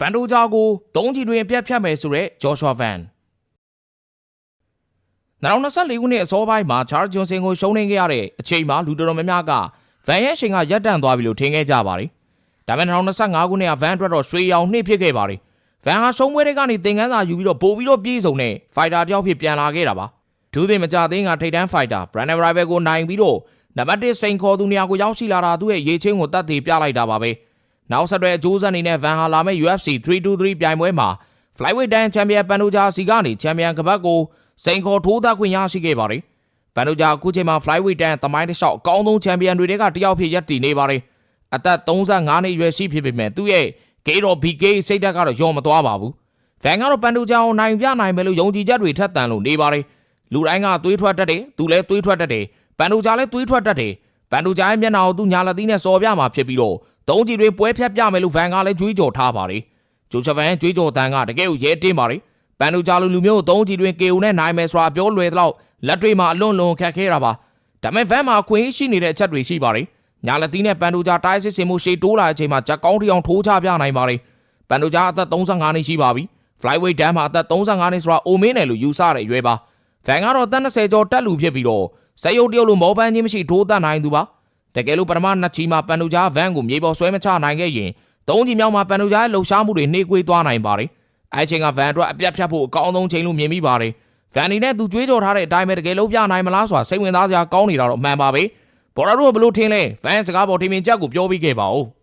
ဗန်ဒိုဂျာကိုသုံးချီတွင်ပြတ်ဖြတ်မယ်ဆိုတဲ့ဂျော်ရှွာဗန်2024ခုနှစ်အစောပိုင်းမှာချားဂျွန်ဆင်ကိုရှုံးနေခဲ့ရတဲ့အချိန်မှာလူတော်တော်များများကဗန်ရဲ့အချိန်ကရပ်တန့်သွားပြီလို့ထင်ခဲ့ကြပါတယ်။ဒါပေမဲ့2025ခုနှစ်ကဗန်အတွက်တော့ရွှေရောင်နှိမ့်ဖြစ်ခဲ့ပါတယ်။ဗန်ဟာရှုံးပွဲတွေကနေသင်ခန်းစာယူပြီးတော့ပို့ပြီးတော့ပြေးစုံတဲ့ဖိုက်တာတယောက်ဖြစ်ပြန်လာခဲ့တာပါ။ဒူးသိမကြသေးကထိတ်တန်းဖိုက်တာဘရန်နဗရိုင်ဘယ်ကိုနိုင်ပြီးတော့နံပါတ်1စိန်ခေါ်သူနေရာကိုရောက်ရှိလာတာသူ့ရဲ့ရေချင်းကိုတတ်တည်ပြလိုက်တာပါပဲ။ နောက်ဆက်တွဲအကျိုးဆက်အနေနဲ့ဗန်ဟာလာမဲ့ UFC 323ပြိုင်ပွဲမှာ Flyweight တန်းချန်ပီယံပန်ဒိုဂျာစီကနေချန်ပီယံကပတ်ကိုစိန်ခေါ်ထိုးသားခွင့်ရရှိခဲ့ပါတယ်။ပန်ဒိုဂျာအခုချိန်မှာ Flyweight တန်းသမိုင်းတစ်လျှောက်အကောင်းဆုံးချန်ပီယံတွေကတယောက်ဖြစ်ရပ်တည်နေပါတယ်။အသက်35နှစ်အရွယ်ရှိဖြစ်ပေမဲ့သူ့ရဲ့ဂေးတော် BK စိတ်ဓာတ်ကတော့ယောမသွားပါဘူး။ဗန်ကတော့ပန်ဒိုဂျာကိုနိုင်ပြနိုင်မယ်လို့ယုံကြည်ချက်တွေထက်သန်လို့နေပါတယ်။လူတိုင်းကသွေးထွက်တတ်တယ်သူလည်းသွေးထွက်တတ်တယ်ပန်ဒိုဂျာလည်းသွေးထွက်တတ်တယ်ပန်ဒိုဂျာရဲ့မျက်နှာကိုသူညာလက်သီးနဲ့စော်ပြမှာဖြစ်ပြီးတော့သုံးချီတွေပွဲဖြတ်ပြမယ်လို့ဗန်ကလည်းကြွေးကြော်ထားပါတယ်။ဂျိုချဗန်ကြွေးကြော်တန်ကတကယ်ကိုရဲတင်းပါတယ်။ပန်ဒိုဂျာလိုလူမျိုးသုံးချီတွင် KO နဲ့နိုင်မယ်ဆိုတာပြောလွယ်တော့လက်တွေမှာအလွန်လွန်ခက်ခဲတာပါ။ဒါပေမဲ့ဗန်မှာအခွင့်အရေးရှိနေတဲ့အချက်တွေရှိပါတယ်။ညာလက်သီးနဲ့ပန်ဒိုဂျာတိုင်းစစ်စင်မှုရှေ့တိုးလာတဲ့အချိန်မှာဂျက်ကောင်းတီအောင်ထိုးချပြနိုင်ပါတယ်။ပန်ဒိုဂျာအသက်35နှစ်ရှိပါပြီ။ Flyweight တန်းမှာအသက်35နှစ်ဆိုတာအိုမင်းတယ်လို့ယူဆတဲ့အရွယ်ပါ။ဗန်ကတော့အသက်20ကျော်တက်လူဖြစ်ပြီးတော့စက်ရုပ်တရုပ်လိုမောပန်းချင်းမရှိထိုးတတ်နိုင်သူပါ။ တကယ်လို့ပထမနှစ်ချီမှာပန်ဒိုဂျာဗန်ကိုမြေပေါ်ဆွဲမချနိုင်ခဲ့ရင်သုံးချီမြောက်မှာပန်ဒိုဂျာရဲ့လှုပ်ရှားမှုတွေနှေးကွေးသွားနိုင်ပါတယ်။အဲချိန်ကဗန်အတွက်အပြတ်ဖြတ်ဖို့အကောင်းဆုံးချိန်လို့မြင်မိပါတယ်။ဗန်နီနဲ့သူကြွေးကြော်ထားတဲ့အတိုင်းပဲတကယ်လုံးပြနိုင်မလားဆိုတာစိတ်ဝင်စားစရာကောင်းနေတာတော့အမှန်ပါပဲ။ဘော်ရာတို့ကဘလို့ထင်လဲဗန်စကားပေါ်ထင်မြင်ချက်ကိုပြောပြီးခဲ့ပါဦး။